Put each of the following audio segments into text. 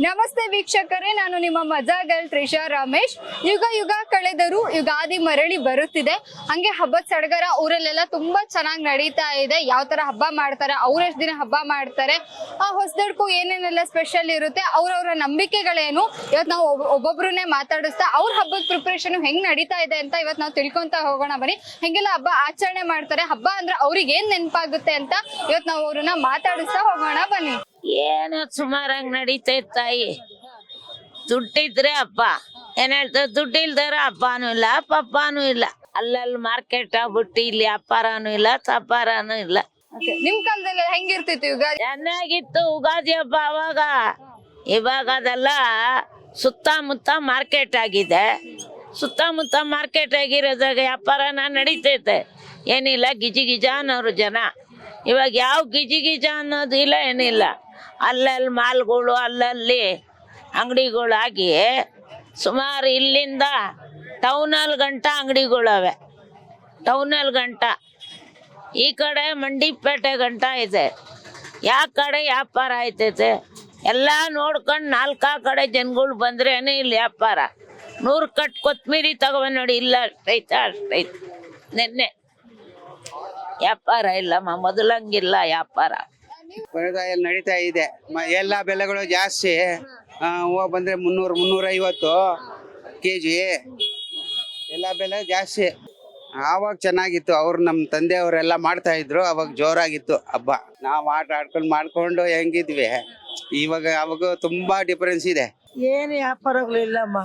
ನಮಸ್ತೆ ವೀಕ್ಷಕರೇ, ನಾನು ನಿಮ್ಮ ಮಜಾ ಗರ್ಲ್ ತ್ರಿಷಾ ರಮೇಶ್. ಯುಗ ಯುಗ ಕಳೆದರೂ ಯುಗಾದಿ ಮರಳಿ ಬರುತ್ತಿದೆ. ಹಂಗೆ ಹಬ್ಬದ ಸಡಗರ ಊರಲ್ಲೆಲ್ಲ ತುಂಬಾ ಚೆನ್ನಾಗಿ ನಡೀತಾ ಇದೆ. ಯಾವ ತರ ಹಬ್ಬ ಮಾಡ್ತಾರೆ, ಅವ್ರ ಎಷ್ಟು ದಿನ ಹಬ್ಬ ಮಾಡ್ತಾರೆ, ಆ ಹೊಸದಡ್ಕು ಏನೇನೆಲ್ಲ ಸ್ಪೆಷಲ್ ಇರುತ್ತೆ, ಅವ್ರವ್ರ ನಂಬಿಕೆಗಳೇನು? ಇವತ್ತು ನಾವು ಒಬ್- ಒಬ್ಬೊಬ್ರನ್ನೇ ಮಾತಾಡಿಸ್ತಾ, ಅವ್ರ ಹಬ್ಬದ ಪ್ರಿಪ್ರೇಷನ್ ಹೆಂಗ್ ನಡೀತಾ ಇದೆ ಅಂತ ಇವತ್ತು ನಾವು ತಿಳ್ಕೊಂತ ಹೋಗೋಣ ಬನ್ನಿ. ಹೆಂಗೆಲ್ಲ ಹಬ್ಬ ಆಚರಣೆ ಮಾಡ್ತಾರೆ, ಹಬ್ಬ ಅಂದ್ರೆ ಅವ್ರಿಗೆ ಏನ್ ನೆನಪಾಗುತ್ತೆ ಅಂತ ಇವತ್ತು ನಾವು ಅವ್ರನ್ನ ಮಾತಾಡಿಸ್ತಾ ಹೋಗೋಣ ಬನ್ನಿ. ಏನೋ ಸುಮಾರಾಗಿ ನಡೀತೈತ್ ತಾಯಿ. ದುಡ್ಡಿದ್ರೆ ಹಬ್ಬ. ಏನ್ ಹೇಳ್ತಾರೆ ದುಡ್ಡು ಇಲ್ದಾರ ಹಬ್ಬನೂ ಇಲ್ಲ ಪಪ್ಪನೂ ಇಲ್ಲ. ಅಲ್ಲಲ್ಲಿ ಮಾರ್ಕೆಟ್ ಆಗ್ಬಿಟ್ಟು ಇಲ್ಲಿ ವ್ಯಾಪಾರನೂ ಇಲ್ಲ ತಪ್ಪಾರನು ಇಲ್ಲ. ನಿಮ್ ಕಾಲದಲ್ಲಿ ಹೆಂಗಿರ್ತಿತ್ತು ಯುಗಾದಿ? ಚೆನ್ನಾಗಿತ್ತು ಉಗಾದಿ ಹಬ್ಬ ಅವಾಗ. ಇವಾಗ ಅದೆಲ್ಲ ಸುತ್ತಮುತ್ತ ಮಾರ್ಕೆಟ್ ಆಗಿದೆ. ಸುತ್ತಮುತ್ತ ಮಾರ್ಕೆಟ್ ಆಗಿರೋದಾಗ ವ್ಯಾಪಾರನ ನಡೀತೈತೆ ಏನಿಲ್ಲ ಗಿಜಿ ಗಿಜ ಅನ್ನೋರು ಜನ. ಇವಾಗ ಯಾವ ಗಿಜಿ ಗಿಜ ಅನ್ನೋದು ಇಲ್ಲ ಏನಿಲ್ಲ. ಅಲ್ಲಲ್ಲಿ ಮಾಲ್ಗಳು, ಅಲ್ಲಲ್ಲಿ ಅಂಗಡಿಗಳಾಗಿ ಸುಮಾರು ಇಲ್ಲಿಂದ ಟೌನಲ್ ಗಂಟ ಅಂಗಡಿಗಳವೆ. ಟೌನಲ್ ಗಂಟ. ಈ ಕಡೆ ಮಂಡಿಪೇಟೆ ಗಂಟ ಇದೆ. ಯಾವ ಕಡೆ ವ್ಯಾಪಾರ ಆಯ್ತೈತೆ? ಎಲ್ಲ ನೋಡ್ಕೊಂಡು ನಾಲ್ಕು ಕಡೆ ಜನಗಳು ಬಂದ್ರೇನೆ ಇಲ್ಲಿ ವ್ಯಾಪಾರ. ನೂರು ಕಟ್ ಕೊತ್ಮೀರಿ ತಗೊಬಂದ್ ನೋಡಿ, ಇಲ್ಲ ಅಷ್ಟೈತೆ ಅಷ್ಟೈತೆ ನಿನ್ನೆ. ವ್ಯಾಪಾರ ಇಲ್ಲಮ್ಮ, ಮೊದಲಂಗಿಲ್ಲ ವ್ಯಾಪಾರ. ವ್ಯವಸಾಯ ನಡೀತಾ ಇದೆ. ಎಲ್ಲ ಬೆಲೆಗಳು ಜಾಸ್ತಿ. ಹೂವು ಬಂದ್ರೆ ಮುನ್ನೂರು, ಮುನ್ನೂರೈವತ್ತು ಕೆ ಜಿ ಎಲ್ಲ ಬೆಲೆ ಜಾಸ್ತಿ. ಆವಾಗ ಚೆನ್ನಾಗಿತ್ತು. ಅವ್ರು ನಮ್ಮ ತಂದೆಯವರೆಲ್ಲ ಮಾಡ್ತಾ ಇದ್ರು. ಅವಾಗ ಜೋರಾಗಿತ್ತು. ಹಬ್ಬ. ನಾವು ಆಟ ಆಡ್ಕೊಂಡು ಮಾಡ್ಕೊಂಡು ಹೆಂಗಿದ್ವಿ. ಇವಾಗ, ಅವಾಗ ತುಂಬಾ ಡಿಫರೆನ್ಸ್ ಇದೆ. ಏನು ವ್ಯಾಪಾರಗಳು ಇಲ್ಲಮ್ಮ.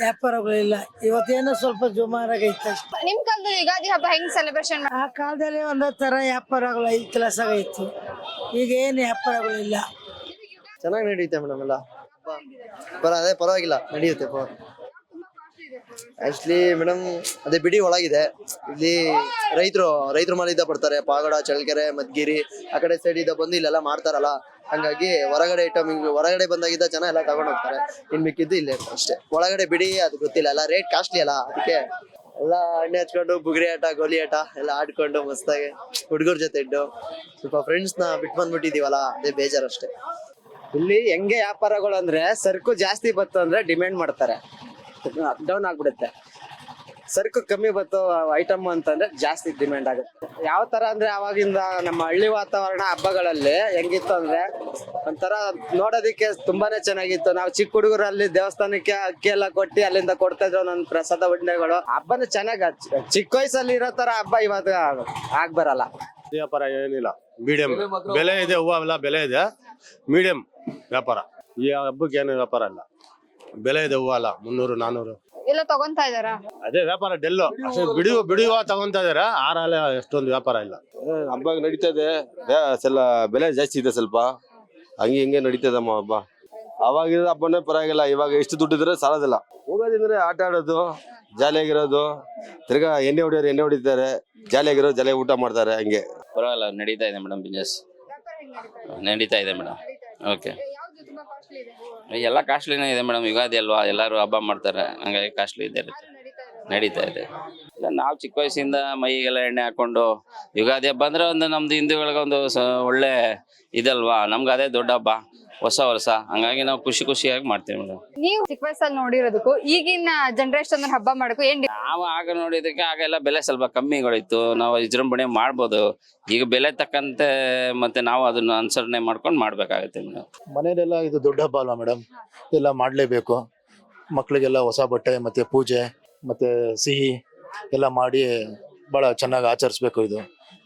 ವ್ಯಾಪಾರಗಳು ಇವತ್ತೇನ ಇವತ್ತೇನೋ ಸ್ವಲ್ಪ ಜುಮಾರಾಗೈತೆ ಅಷ್ಟೇ ನಿಮ್ ಕಾಲದಲ್ಲಿ ಯುಗಾದಿ ಹಬ್ಬ ಹೆಂಗ್ ಸೆಲೆಬ್ರೇಷನ್ ಆ ಕಾಲದಲ್ಲಿ ಒಂದೇ ತರ ವ್ಯಾಪಾರಗಳು ಐದು ಕೆಲಸ ಆಗೈತು ಈಗ ಏನು ವ್ಯಾಪಾರಗಳಿಲ್ಲ. ಚೆನ್ನಾಗಿ ನಡೆಯುತ್ತೆ ಮೇಡಮ್ ಎಲ್ಲ. ಪರ ಅದೇ ಪರವಾಗಿಲ್ಲ ನಡೆಯುತ್ತೆ ಪರ ಆಕ್ಚುಲಿ ಮೇಡಮ್ ಅದೇ ಬಿಡಿ ಒಳಗಿದೆ. ಇಲ್ಲಿ ರೈತರು ರೈತರು ಮನೆಯಿಂದ ಬರ್ತಾರೆ. ಪಾಗಡ ಚಳ್ಳಕೆರೆ ಮದ್ಗಿರಿ ಆ ಕಡೆ ಸೈಡ್ ಇದ್ದ ಬಂದು ಇಲ್ಲೆಲ್ಲ ಮಾಡ್ತಾರಲ್ಲ. ಹಂಗಾಗಿ ಹೊರಗಡೆ ಐಟಮ್ ಹೊರಗಡೆ ಬಂದಾಗಿದ್ದ ಜನ ಎಲ್ಲ ತಗೊಂಡ್ ಹೋಗ್ತಾರೆ. ಇನ್ ಮಿಕ್ಕಿದ್ದು ಇಲ್ಲೇ ಅಷ್ಟೇ. ಒಳಗಡೆ ಬಿಡಿ, ಅದು ಗೊತ್ತಿಲ್ಲ. ಎಲ್ಲ ರೇಟ್ ಕಾಸ್ಟ್ಲಿ ಅಲ್ಲ ಅದಕ್ಕೆ. ಎಲ್ಲ ಎಣ್ಣೆ ಹಚ್ಕೊಂಡು, ಬುಗುರಿ ಆಟ, ಗೋಲಿ ಆಟ ಎಲ್ಲ ಆಡ್ಕೊಂಡು ಮಸ್ತಾಗಿ ಹುಡುಗರ ಜೊತೆ ಇಟ್ಟು ಸ್ವಲ್ಪ ಫ್ರೆಂಡ್ಸ್ನ ಬಿಟ್ಟು ಬಂದ್ಬಿಟ್ಟಿದೀವಲ್ಲ, ಅದೇ ಬೇಜಾರಷ್ಟೇ. ಇಲ್ಲಿ ಹೆಂಗೆ ವ್ಯಾಪಾರಗಳು ಅಂದ್ರೆ, ಸರಕು ಜಾಸ್ತಿ ಬತ್ತು ಅಂದ್ರೆ ಡಿಮ್ಯಾಂಡ್ ಮಾಡ್ತಾರೆ. ಡೌನ್ ಆಗ್ಬಿಡುತ್ತೆ. ಸರಕು ಕಮ್ಮಿ ಬಂತು ಐಟಮ್ ಅಂತಂದ್ರೆ ಜಾಸ್ತಿ ಡಿಮ್ಯಾಂಡ್ ಆಗುತ್ತೆ. ಯಾವ ತರ ಅಂದ್ರೆ ಅವಾಗಿಂದ ನಮ್ಮ ಹಳ್ಳಿ ವಾತಾವರಣ ಹಬ್ಬಗಳಲ್ಲಿ ಹೆಂಗಿತ್ತು ಅಂದ್ರೆ ಒಂಥರ ನೋಡೋದಿಕ್ಕೆ ತುಂಬಾನೇ ಚೆನ್ನಾಗಿತ್ತು. ನಾವು ಚಿಕ್ಕ ಹುಡುಗರಲ್ಲಿ ದೇವಸ್ಥಾನಕ್ಕೆ ಅಕ್ಕಿ ಎಲ್ಲ ಕೊಟ್ಟು ಅಲ್ಲಿಂದ ಕೊಡ್ತಾ ಇದ್ರು ನನ್ನ ಪ್ರಸಾದ ಉಂಡೆಗಳು. ಹಬ್ಬನ ಚೆನ್ನಾಗಿ ಚಿಕ್ಕ ವಯಸ್ಸಲ್ಲಿ ಇರೋ ತರ ಹಬ್ಬ ಇವಾಗ ಆಗ್ ಬರಲ್ಲ. ವ್ಯಾಪಾರ ಏನಿಲ್ಲ. ಮೀಡಿಯಂ ಬೆಲೆ ಇದೆ, ಹೂವು ಎಲ್ಲ ಬೆಲೆ ಇದೆ. ಮೀಡಿಯಂ ವ್ಯಾಪಾರ. ಈ ಹಬ್ಬಕ್ಕೆ ಏನು ವ್ಯಾಪಾರ ಇಲ್ಲ. ಬೆಲೆ ಇದೆ, ಹೂವು ಅಲ್ಲ ಮುನ್ನೂರು, ನಾನೂರು. ಎಲ್ಲ ತಗೊಂತಾ ಇದಾರ ಅದೇ ವ್ಯಾಪಾರ ಡೆಲ್ಲು. ಅಷ್ಟೇ ಬಿಡುವ ಬಿಡಿ ಹೂವು ತಗೊಂತಾ ಇದಾರೆ ಆರಲ್ಲ ಎಷ್ಟೊಂದು ವ್ಯಾಪಾರ ಇಲ್ಲ. ಹಬ್ಬ ನಡೀತಾ ಇದೆ. ಬೆಲೆ ಜಾಸ್ತಿ ಇದೆ ಸ್ವಲ್ಪ. ಹಂಗೆ ಹಿಂಗೆ ನಡೀತದಮ್ಮ ಹಬ್ಬ. ಅವಾಗಿರೋ ಹಬ್ಬನೇ ಪರವಾಗಿಲ್ಲ. ಇವಾಗ ಎಷ್ಟು ದುಡ್ಡಿದ್ರೆ ಸಾಲದಿಲ್ಲ. ಹೋಗೋದಿದ್ರೆ ಆಟ ಆಡೋದು ಜಾಲಿಯಾಗಿರೋದು ತಿರ್ಗಾ ಎಣ್ಣೆ ಹೊಡಿಯೋರು ಎಣ್ಣೆ ಹೊಡಿತಾರೆ. ಜಾಲಿಯಾಗಿರೋ ಜಾಲಿಯಾಗಿ ಊಟ ಮಾಡ್ತಾರೆ ಹಂಗೆ. ಪರವಾಗಿಲ್ಲ ನಡೀತಾ ಇದೆ ಮೇಡಮ್ ಬಿಸ್ನೆಸ್ ನಡೀತಾ ಇದೆ? ಮೇಡಮ್. ಓಕೆ ಎಲ್ಲ ಕಾಸ್ಟ್ಲಿನೇ ಇದೆ ಮೇಡಮ್ ಯುಗಾದಿ ಅಲ್ವಾ? ಎಲ್ಲರೂ ಹಬ್ಬ ಮಾಡ್ತಾರೆ. ಹಂಗಾಗಿ ಕಾಸ್ಟ್ಲಿ ಇದೆ ನಡೀತಾ ಇದೆ. ನಾವು ಚಿಕ್ಕ ವಯಸ್ಸಿಂದ ಮೈಗೆಲ್ಲ ಎಣ್ಣೆ ಹಾಕೊಂಡು ಯುಗಾದಿ ಹಬ್ಬ ಅಂದ್ರೆ ಒಂದು ನಮ್ದು ಹಿಂದೂಗಳಿಗೆ ಒಂದು ಸ- ಒಳ್ಳೆ ಇದಲ್ವಾ? ನಮ್ಗೆ ಅದೇ ದೊಡ್ಡ ಹಬ್ಬ ಹೊಸ ವರ್ಷ. ಹಂಗಾಗಿ ನಾವು ಖುಷಿ ಖುಷಿಯಾಗಿ ಮಾಡ್ತೀವಿ ಮೇಡಮ್. ನೀವು ಚಿಕ್ಕ ವಯಸ್ಸಲ್ಲಿ ನೋಡಿರೋದಕ್ಕೂ ಈಗಿನ ಜನರೇಷನ್ ಹಬ್ಬ ಮಾಡಕ್ಕೂ ಏನ್ ನಾವು ಆಗ ನೋಡಿದಕ್ಕೆ ಆಗೆಲ್ಲ ಬೆಲೆ ಸ್ವಲ್ಪ ಕಮ್ಮಿಗಳಿತ್ತು ನಾವು ವಿಜೃಂಭಣೆ ಮಾಡ್ಬೋದು. ಈಗ ಬೆಲೆ ತಕ್ಕಂತೆ ಮತ್ತೆ ನಾವು ಅದನ್ನ ಅನುಸರಣೆ ಮಾಡ್ಕೊಂಡು ಮಾಡ್ಬೇಕಾಗುತ್ತೆ ಮೇಡಮ್. ಮನೇಲೆಲ್ಲ ಇದು ದೊಡ್ಡ ಹಬ್ಬ ಅಲ್ವಾ ಮೇಡಮ್? ಎಲ್ಲ ಮಾಡಲೇಬೇಕು. ಮಕ್ಕಳಿಗೆಲ್ಲ ಹೊಸ ಬಟ್ಟೆ ಮತ್ತೆ ಪೂಜೆ ಮತ್ತೆ ಸಿಹಿ. ಎಲ್ಲ ಮಾಡಿ ಬಹಳ ಚೆನ್ನಾಗಿ ಆಚರಿಸ್ಬೇಕು ಇದು.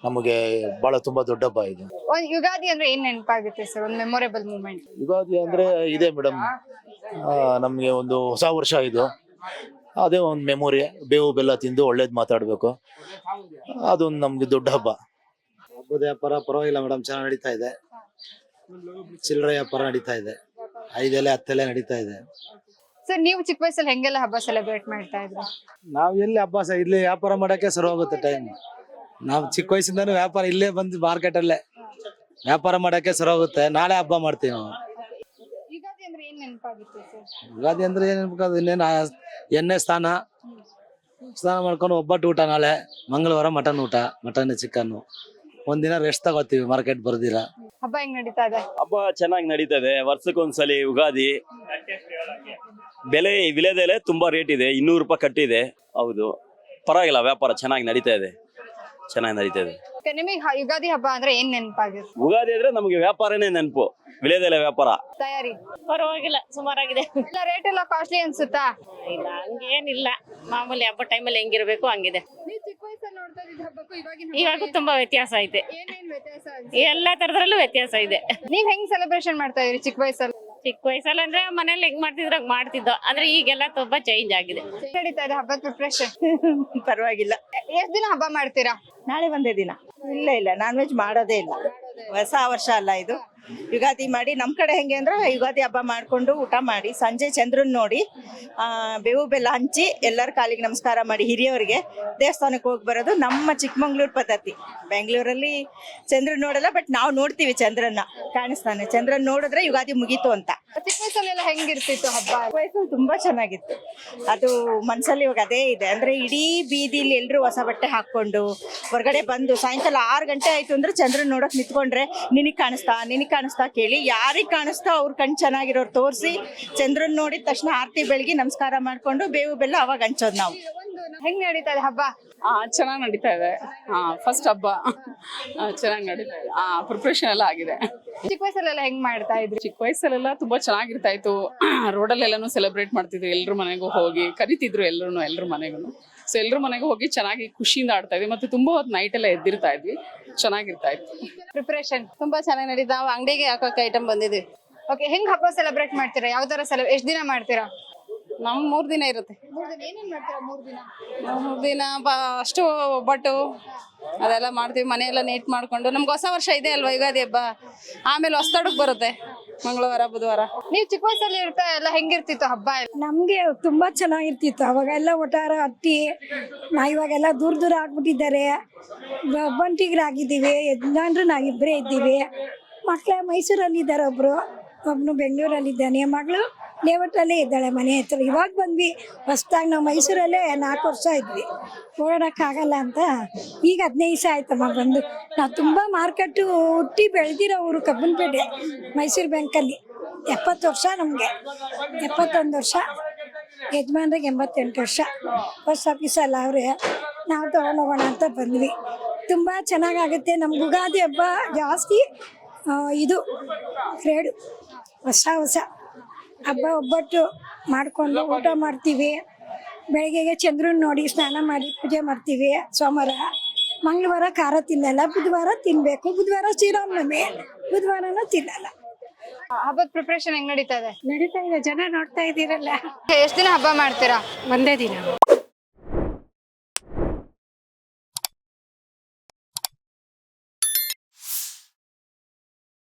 ನಮಗೆ ಬಹಳ ತುಂಬಾ ದೊಡ್ಡ ಹಬ್ಬ ಇದು. ಒಂದ್ ಯುಗಾದಿ ಅಂದ್ರೆ ಏನ್ ನೆನಪಾಗುತ್ತೆ ಸರ್? ಒಂದು ಮೆಮೊರೇಬಲ್ ಮೂಮೆಂಟ್ ಯುಗಾದಿ ಅಂದ್ರೆ ಇದೆ ಮೇಡಮ್ ನಮಗೆ ಒಂದು ಹೊಸ ವರ್ಷ ಇದು. ಅದೇ ಒಂದು ಮೆಮೊರಿ ಬೇವು ಬೆಲ್ಲ ತಿಂದು ಒಳ್ಳೇದು ಮಾತಾಡಬೇಕು. ಅದೊಂದು ನಮ್ಗೆ ದೊಡ್ಡ ಹಬ್ಬ. ಹಬ್ಬದ ವ್ಯಾಪಾರ ಪರವಾಗಿಲ್ಲ ಮೇಡಮ್ ಚೆನ್ನಾಗಿ ನಡೀತಾ ಇದೆ. ಚಿಲ್ಲರೆ ವ್ಯಾಪಾರ ನಡೀತಾ ಇದೆ. ಐದೆಲೆ ಹತ್ತೆಲೆ ನಡೀತಾ ಇದೆ. ಸರ್ ನೀವು ಚಿಕ್ಕ ವಯಸ್ಸಲ್ಲಿ ಹೆಂಗೆಲ್ಲ ಹಬ್ಬ ಸೆಲೆಬ್ರೇಟ್ ಮಾಡ್ತಾ ಇದ್ರಿ? ನಾವು ಎಲ್ಲಿ ಹಬ್ಬ ಇಲ್ಲಿ ವ್ಯಾಪಾರ ಮಾಡಕ್ಕೆ ಶುರು ಹೋಗುತ್ತೆ ಟೈಮ್ ನಾವು ಚಿಕ್ಕ ವಯಸ್ಸಿಂದಾನು ವ್ಯಾಪಾರ ಇಲ್ಲೇ ಬಂದು ಮಾರ್ಕೆಟ್ ಅಲ್ಲೇ ವ್ಯಾಪಾರ ಮಾಡಕ್ಕೆ ಶುರು ಹೋಗುತ್ತೆ ನಾಳೆ ಹಬ್ಬ ಮಾಡ್ತೀವಿ ನಾವು. ಯುಗಾದಿ ಅಂದ್ರೆ ಏನ್ ನೆನಪಾಗುತ್ತೆ ಸರ್? ಯುಗಾದಿ ಅಂದ್ರೆ ಏನ್ ಅನ್ಬೇಕು ಇನ್ನೇನು ಆ ಎಣ್ಣೆ ಸ್ನಾನ. ಸ್ನಾನ ಮಾಡ್ಕೊಂಡು ಒಬ್ಬಟ್ಟು ಊಟ ನಾಳೆ. ಮಂಗಳವಾರ ಮಟನ್ ಊಟ ಮಟನ್ ಚಿಕನ್ನು. ಒಂದಿನ ರೆಸ್ಟ್ ತಗೋತೀವಿ ಮಾರ್ಕೆಟ್ ಬರ್ದಿರ? ಹಬ್ಬ ಹೆಂಗ್ ನಡೀತಾ ಇದೆ? ಹಬ್ಬ ಚೆನ್ನಾಗಿ ನಡೀತದೆ ವರ್ಷಕ್ಕೊಂದ್ಸಲಿ ಯುಗಾದಿ ಬೆಲೆ ವಿಲೇದೆಲೆ ತುಂಬಾ ರೇಟ್ ಇದೆ ಇನ್ನೂರು ರೂಪಾಯಿ ಕಟ್ಟಿದೆ. ಹೌದು. ಪರವಾಗಿಲ್ಲ ವ್ಯಾಪಾರ ಚೆನ್ನಾಗಿ ನಡೀತಾ ಇದೆ. ಚೆನ್ನಾಗಿ ನಡೀತಾ ಇದೆ. Okay, ನಿಮಗೆ ಯುಗಾದಿ ಹಬ್ಬ ಅಂದ್ರೆ ಏನ್ ನೆನಪಾಗಿದೆ ಯುಗಾದಿ ಅಂದ್ರೆ ನಮಗೆ ವ್ಯಾಪಾರನೇ ನೆನಪು ವಿಳೆದೆಲೆ ವ್ಯಾಪಾರ. ತಯಾರಿ? ಪರವಾಗಿಲ್ಲ ಸುಮಾರಾಗಿದೆ. ಇಲ್ಲ ರೇಟ್ ಎಲ್ಲ ಕಾಸ್ಟ್ಲಿ ಅನ್ಸುತ್ತಾ? ಇಲ್ಲ ಹಂಗೇನಿಲ್ಲ. ಮಾಮೂಲಿ ಹಬ್ಬ ಟೈಮಲ್ಲಿ ಹೆಂಗಿರ್ಬೇಕು ಹಂಗಿದೆ. ನೀವು ಚಿಕ್ಕ ವಯಸ್ಸಲ್ಲಿ ನೋಡ್ತಾ ಇದ್ದ ಹಬ್ಬಕ್ಕೂ ಇವಾಗಿನ ಇವಾಗ ತುಂಬಾ ವ್ಯತ್ಯಾಸ ಐತೆ. ಏನೇನ್ ವ್ಯತ್ಯಾಸ ಎಲ್ಲಾ ತರದ್ರಲ್ಲೂ ವ್ಯತ್ಯಾಸ ಇದೆ. ನೀವ್ ಹೆಂಗ್ ಸೆಲೆಬ್ರೇಷನ್ ಮಾಡ್ತಾ ಇದೀರಿ ಚಿಕ್ಕ ವಯಸ್ಸಲ್ಲಿ? ಚಿಕ್ಕ ವಯಸ್ಸಲ್ಲಿ ಅಂದ್ರೆ ಮನೇಲಿ ಹೆಂಗ್ ಮಾಡ್ತಿದ್ರ ಹಂಗ್ ಮಾಡ್ತಿದ್ದೋ. ಅಂದ್ರೆ ಈಗೆಲ್ಲ ತುಂಬಾ ಚೇಂಜ್ ಆಗಿದೆ. ನಡೀತಾ ಇದೆ ಹಬ್ಬದ ಪ್ರಿಪ್ರೇಷನ್ ಪರವಾಗಿಲ್ಲ. ಎಷ್ಟ್ ದಿನ ಹಬ್ಬ ಮಾಡ್ತೀರಾ? ನಾಳೆ ಒಂದೇ ದಿನ. ಇಲ್ಲ ಇಲ್ಲ. ನಾನ್ ವೆಜ್ ಮಾಡೋದೇ ಇಲ್ಲ. ಹೊಸ ವರ್ಷ ಅಲ್ಲ ಇದು. ಯುಗಾದಿ ಮಾಡಿ ನಮ್ಮ ಕಡೆ ಹೆಂಗೆ ಅಂದ್ರೆ ಯುಗಾದಿ ಹಬ್ಬ ಮಾಡ್ಕೊಂಡು ಊಟ ಮಾಡಿ ಸಂಜೆ ಚಂದ್ರನ್ ನೋಡಿ ಆ, ಬೇವು ಬೆಲ್ಲ ಹಂಚಿ ಎಲ್ಲರ ಕಾಲಿಗೆ ನಮಸ್ಕಾರ ಮಾಡಿ ಹಿರಿಯವರಿಗೆ ದೇವಸ್ಥಾನಕ್ಕೆ ಹೋಗಿ ಬರೋದು ನಮ್ಮ ಚಿಕ್ಕಮಂಗ್ಳೂರು ಪದ್ಧತಿ. ಬೆಂಗಳೂರಲ್ಲಿ ಚಂದ್ರನ್ ನೋಡಲ್ಲ ಬಟ್ ನಾವು ನೋಡ್ತೀವಿ ಚಂದ್ರನ್ನ ಕಾಣಿಸ್ತಾನೆ. ಚಂದ್ರನ್ ನೋಡಿದ್ರೆ ಯುಗಾದಿ ಮುಗೀತು ಅಂತ. ಚಿಕ್ಕ ವಯಸ್ಸಲ್ಲೆಲ್ಲ ಹೆಂಗಿರ್ತಿತ್ತು ಹಬ್ಬ? ವಯಸ್ಸಲ್ಲಿ ತುಂಬಾ ಚೆನ್ನಾಗಿತ್ತು. ಅದು ಮನ್ಸಲ್ಲಿ ಇವಾಗ ಅದೇ ಇದೆ. ಅಂದ್ರೆ ಇಡೀ ಬೀದಿಲಿ ಎಲ್ರು ಹೊಸ ಬಟ್ಟೆ ಹಾಕೊಂಡು ಹೊರಗಡೆ ಬಂದು ಸಾಯಂಕಾಲ ಆರು ಗಂಟೆ ಆಯ್ತು ಅಂದ್ರೆ ಚಂದ್ರನ್ ನೋಡಕ್ ನಿಂತ್ಕೊಂಡ್ರೆ ನಿನಗ್ ಕಾಣಿಸ್ತಾ ನಿನಗ್ ಕಾಣಿಸ್ತಾ ಕೇಳಿ ಯಾರಿಗೆ ಕಾಣಿಸ್ತಾ ಅವ್ರ ಕಣ್ ಚೆನ್ನಾಗಿರೋರು ತೋರಿಸಿ ಚಂದ್ರನ್ ನೋಡಿದ ತಕ್ಷಣ ಆರತಿ ಬೆಳಗ್ಗೆ ನಮಸ್ಕಾರ ಮಾಡ್ಕೊಂಡು ಬೇವು ಬೆಲ್ಲ ಅವಾಗ ಹಂಚೋದು ನಾವು. ಹೆಂಗ್ ನಡೀತಾ ಇದೆ ಹಬ್ಬ? ಆ ಚೆನ್ನಾಗಿ ನಡೀತಾ ಇದೆ. ಹಾ ಫಸ್ಟ್ ಹಬ್ಬ. ಚೆನ್ನಾಗ್ ನಡೀತಾ ಇದೆ. ಆ ಪ್ರಿಪ್ರೇಷನ್ ಎಲ್ಲ ಆಗಿದೆ. ಚಿಕ್ಕ ವಯಸ್ಸಲ್ಲೆಲ್ಲ ಹೆಂಗ್ ಮಾಡ್ತಾ ಇದ್ರಿ? ಚಿಕ್ಕ ವಯಸ್ಸಲ್ಲೆಲ್ಲ ತುಂಬಾ ಚೆನ್ನಾಗಿರ್ತಾ ಇತ್ತು ರೋಡಲ್ಲೆಲ್ಲಾನು ಸೆಲೆಬ್ರೇಟ್ ಮಾಡ್ತಿದ್ರು ಎಲ್ರ ಮನೆಗೂ ಹೋಗಿ ಕರಿತಿದ್ರು ಎಲ್ರು ಎಲ್ರ ಮನೆಗೂ. ಸೊ ಎಲ್ರ ಮನೆಗೂ ಹೋಗಿ ಚೆನ್ನಾಗಿ ಖುಷಿಯಿಂದ ಆಡ್ತಾ ಇದ್ವಿ. ಮತ್ತೆ ತುಂಬಾ ಹೊತ್ತು ನೈಟ್ ಎಲ್ಲ ಎದ್ದಿರ್ತಾ ಇದ್ವಿ. ಚೆನ್ನಾಗಿರ್ತಾ ಇತ್ತು. ಪ್ರಿಪರೇಷನ್ ತುಂಬಾ ಚೆನ್ನಾಗಿ ನಡೀತಾ ನಾವು ಅಂಗಡಿಗೆ ಹಾಕೋಕೆ ಐಟಮ್ ಬಂದಿದ್ವಿ. ಓಕೆ ಹೆಂಗ್ ಹಬ್ಬ ಸೆಲೆಬ್ರೇಟ್ ಮಾಡ್ತೀರಾ? ಯಾವ ತರ ಸೆಲೆ ಎಷ್ಟು ದಿನ ಮಾಡ್ತೀರಾ? ನಮ್ ಮೂರ್ ದಿನ ಇರುತ್ತೆ. ಮೂರ್ ದಿನ ಏನೇನ್ ಮಾಡ್ತೀರಾ ಮೂರ್ ದಿನ? ಮೂರ್ ದಿನ ಬ- ಅಷ್ಟು ಒಬ್ಬಟ್ಟು ಅದೆಲ್ಲ ಮಾಡ್ತೀವಿ. ಮನೆಯೆಲ್ಲ ನೀಟ್ ಮಾಡ್ಕೊಂಡು. ನಮ್ಗೆ ಹೊಸ ವರ್ಷ ಇದೆ ಅಲ್ವಾ ಯುಗಾದಿ ಹಬ್ಬ? ಆಮೇಲೆ ಹೊಸದಡಕ್ ಬರುತ್ತೆ. ಮಂಗಳವಾರ ಬುಧವಾರ. ನೀವ್ ಚಿಕ್ಕ ವಯಸ್ಸಲ್ಲಿ ಇರ್ತಾ ಎಲ್ಲ ಹೆಂಗಿರ್ತಿತ್ತು ಹಬ್ಬ? ನಮ್ಗೆ ತುಂಬಾ ಚೆನ್ನಾಗಿರ್ತಿತ್ತು. ಅವಾಗೆಲ್ಲ ಒಟ್ಟಾರ ಹಟ್ಟಿ ನಾ ಇವಾಗೆಲ್ಲ ದೂರ ದೂರ ಆಗ್ಬಿಟ್ಟಿದ್ದಾರೆ. ಬಂಟಿಗರಾಗಿದ್ದೀವಿ ಯಜಮಾನ್ರು ನಾವಿಬ್ಬರೇ ಇದ್ದೀವಿ. ಮಕ್ಕಳ ಮೈಸೂರಲ್ಲಿ ಇದ್ದಾರೆ ಒಬ್ರು. ಒಬ್ನು ಬೆಂಗಳೂರಲ್ಲಿದ್ದಾನೆ. ಮಗಳು ಲೇಔಟಲ್ಲೇ ಇದ್ದಾಳೆ ಮನೆ ಹತ್ರ. ಇವಾಗ ಬಂದ್ವಿ. ಹೊಸ್ದಾಗಿ ನಾವು ಮೈಸೂರಲ್ಲೇ ನಾಲ್ಕು ವರ್ಷ ಇದ್ವಿ. ಓಡಾಡೋಕ್ಕಾಗಲ್ಲ ಅಂತ. ಈಗ ಹದಿನೈದು ದಿವಸ ಆಯ್ತಮ್ಮ ಬಂದು. ನಾವು ತುಂಬ ಮಾರ್ಕೆಟು ಹುಟ್ಟಿ ಬೆಳೆದಿರೋ ಊರು ಕಬ್ಬನ್ಪೇಟೆ, ಮೈಸೂರು ಬ್ಯಾಂಕಲ್ಲಿ ಎಪ್ಪತ್ತು ವರ್ಷ ನಮಗೆ. ಎಪ್ಪತ್ತೊಂದು ವರ್ಷ. ಯಜಮಾನ್ರಿಗೆ ಎಂಬತ್ತೆಂಟು ವರ್ಷ. ಫಸ್ಟ್ ಆಫೀಸಲ್ಲ ಅವರೇ, ನಾವು ತೊಗೊಂಡೋಗೋಣ ಅಂತ ಬಂದ್ವಿ. ತುಂಬ ಚೆನ್ನಾಗಾಗುತ್ತೆ. ನಮ್ಗೆ ಯುಗಾದಿ ಹಬ್ಬ ಜಾಸ್ತಿ ಇದು ಕ್ರೇಡು ಹೊಸ ಹೊಸ ಹಬ್ಬ ಒಬ್ಬಟ್ಟು ಮಾಡಿಕೊಂಡು ಊಟ ಮಾಡ್ತೀವಿ. ಬೆಳಗ್ಗೆಗೆ ಚಂದ್ರನ ನೋಡಿ ಸ್ನಾನ ಮಾಡಿ ಪೂಜೆ ಮಾಡ್ತೀವಿ. ಸೋಮವಾರ ಮಂಗಳವಾರ ಖಾರ ತಿನ್ನಲ್ಲ. ಬುಧವಾರ ತಿನ್ಬೇಕು. ಬುಧವಾರ ಶ್ರೀರಾಮನವಮಿ. ಬುಧವಾರನೂ ತಿನ್ನಲ್ಲ. ಹಬ್ಬದ ಪ್ರಿಪ್ರೇಷನ್ ಹೆಂಗ್ ನಡೀತಾ ಇದೆ? ನಡೀತಾ ಇದೆ. ಜನ ನೋಡ್ತಾ ಇದೀರಲ್ಲ ಎಷ್ಟು ದಿನ ಹಬ್ಬ ಮಾಡ್ತೀರಾ? ಒಂದೇ ದಿನ.